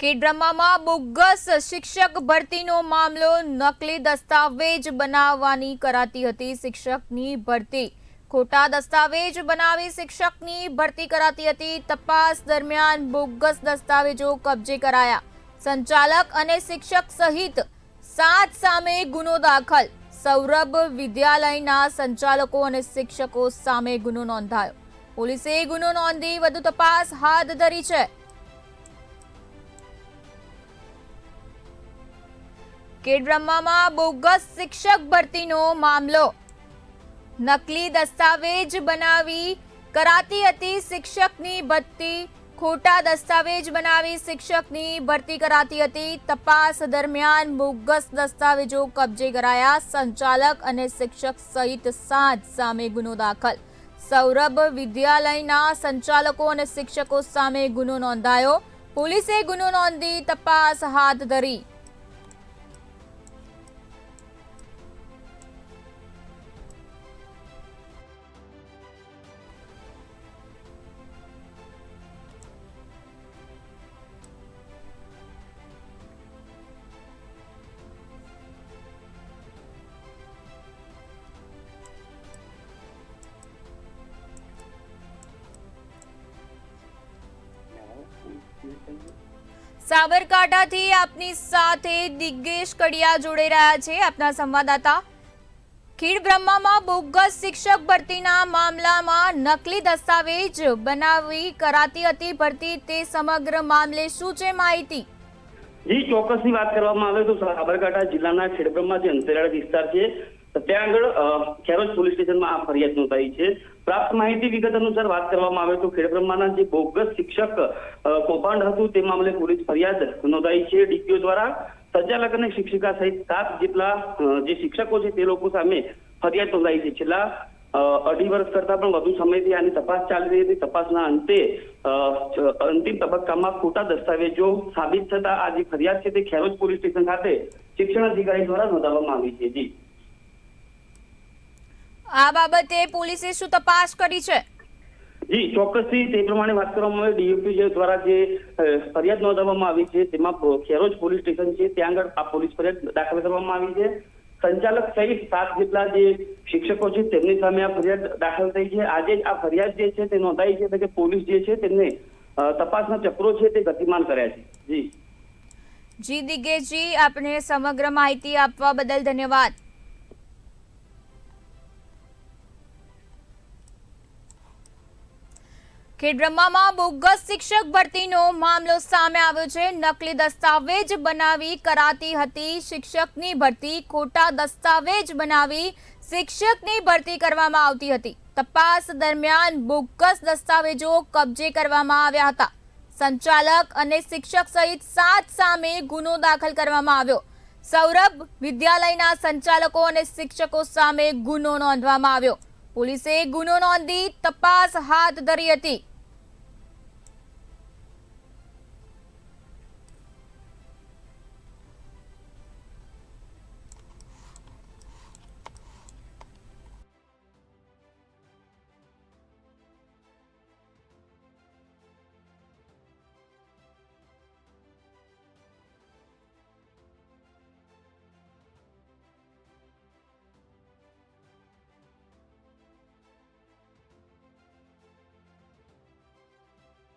કેડબ્રહ્મામાં bogus શિક્ષક ભરતીનો મામલો નકલી દસ્તાવેજ બનાવવાની કરાતી હતી શિક્ષકની ભરતી. ખોટા દસ્તાવેજ બનાવી શિક્ષકની ભરતી કરાતી હતી. તપાસ દરમિયાન બોગસ દસ્તાવેજો કબજે કરાયા. સંચાલક અને શિક્ષક સહિત સાત સામે ગુનો દાખલ. સૌરભ વિદ્યાલયના સંચાલકો અને શિક્ષકો સામે ગુનો નોંધાયો. પોલીસે ગુનો નોંધી વધુ તપાસ હાથ ધરી છે. કેડબ્રહ્મામાં બોગસ શિક્ષક ભરતીનો મામલો. નકલી દસ્તાવેજ બનાવી કરાતી હતી શિક્ષકની ભરતી. ખોટા દસ્તાવેજ બનાવી શિક્ષકની ભરતી કરાતી હતી. તપાસ દરમિયાન બોગસ દસ્તાવેજો કબજે કરાયા. સંચાલક અને શિક્ષક સહિત સાત સામે ગુનો દાખલ. સૌરભ વિદ્યાલયના સંચાલકો અને શિક્ષકો સામે ગુનો નોંધાયો. પોલીસે ગુનો નોંધી તપાસ હાથ ધરી. સાબરકાંઠાથી આપની સાથે દિગ્ગેશ કડિયા જોડાઈ રહ્યા છે આપના સંવાદદાતા. ખીડ બ્રહ્મામાં બોગસ શિક્ષક ભરતીના મામલામાં નકલી દસ્તાવેજ બનાવી કરાતી હતી, ભરતી તે સમગ્ર મામલે શું છે માહિતી? જી ચોક્કસની વાત કરવામાં આવે તો સાબરકાંઠા જિલ્લાના ખેડબ્રહ્મા જે અંતરિયાળ વિસ્તાર છે. ત્યાં આગળ ખેરોજ પોલીસ સ્ટેશનમાં આ ફરિયાદ નોંધાઈ છે. પ્રાપ્ત માહિતી વિગત અનુસાર વાત કરવામાં આવે તો ખેડબ્રહ્માના જે બોગસ શિક્ષક કૌભાંડ હતું તે મામલે પોલીસ ફરિયાદ નોંધાઈ છે. ડીપીઓ દ્વારા સંચાલક અને શિક્ષિકા સહિત સાત જેટલા જે શિક્ષકો છે તે લોકો સામે ફરિયાદ નોંધાઈ છે. છેલ્લા અઢી વર્ષ કરતા પણ વધુ સમયથી આની તપાસ ચાલી રહી હતી. તપાસના અંતે અંતિમ તબક્કામાં ખોટા દસ્તાવેજો સાબિત થતા આ જે ફરિયાદ છે તે ખેરોજ પોલીસ સ્ટેશન ખાતે શિક્ષણ અધિકારી દ્વારા નોંધાવવામાં આવી છે. જી. આ બાબતે પોલીસે શું તપાસ કરી છે? જી ચોક્કસથી તે પ્રમાણે વાત કરવામાં આવે ડીયુપી જે દ્વારા જે ફરિયાદ નોંધાવવામાં આવી છે તેમાં ખેરોજ પોલીસ સ્ટેશન છે ત્યાં આગળ આ પોલીસ ફરિયાદ દાખલ કરવામાં આવી છે. સંચાલક સહિત સાત જેટલા જે શિક્ષકો છે તેમની સામે આ ફરિયાદ દાખલ થઈ છે. આજે આ ફરિયાદ જે છે તે નોંધાઈ છે એટલે કે પોલીસ જે છે તેમને તપાસના ચક્રો છે તે ગતિમાન કર્યા છે. જી. જી દિગ્ગેશજી આપને સમગ્ર માહિતી આપવા બદલ ધન્યવાદ. ખેડબ્રહ્મામાં બોગસ શિક્ષક ભરતીનો મામલો સામે આવ્યો છે. નકલી દસ્તાવેજ બનાવી કરાતી હતી શિક્ષકની ભરતી. ખોટા દસ્તાવેજ બનાવી શિક્ષકની ભરતી કરવામાં આવતી હતી. તપાસ દરમિયાન બોગસ દસ્તાવેજો કબજે કરવામાં આવ્યા હતા. સંચાલક અને શિક્ષક સહિત સાત સામે ગુનો દાખલ કરવામાં આવ્યો. સૌરભ વિદ્યાલયના સંચાલકો અને શિક્ષકો સામે ગુનો નોંધવામાં આવ્યો. પોલીસે ગુનો નોંધી તપાસ હાથ ધરી હતી.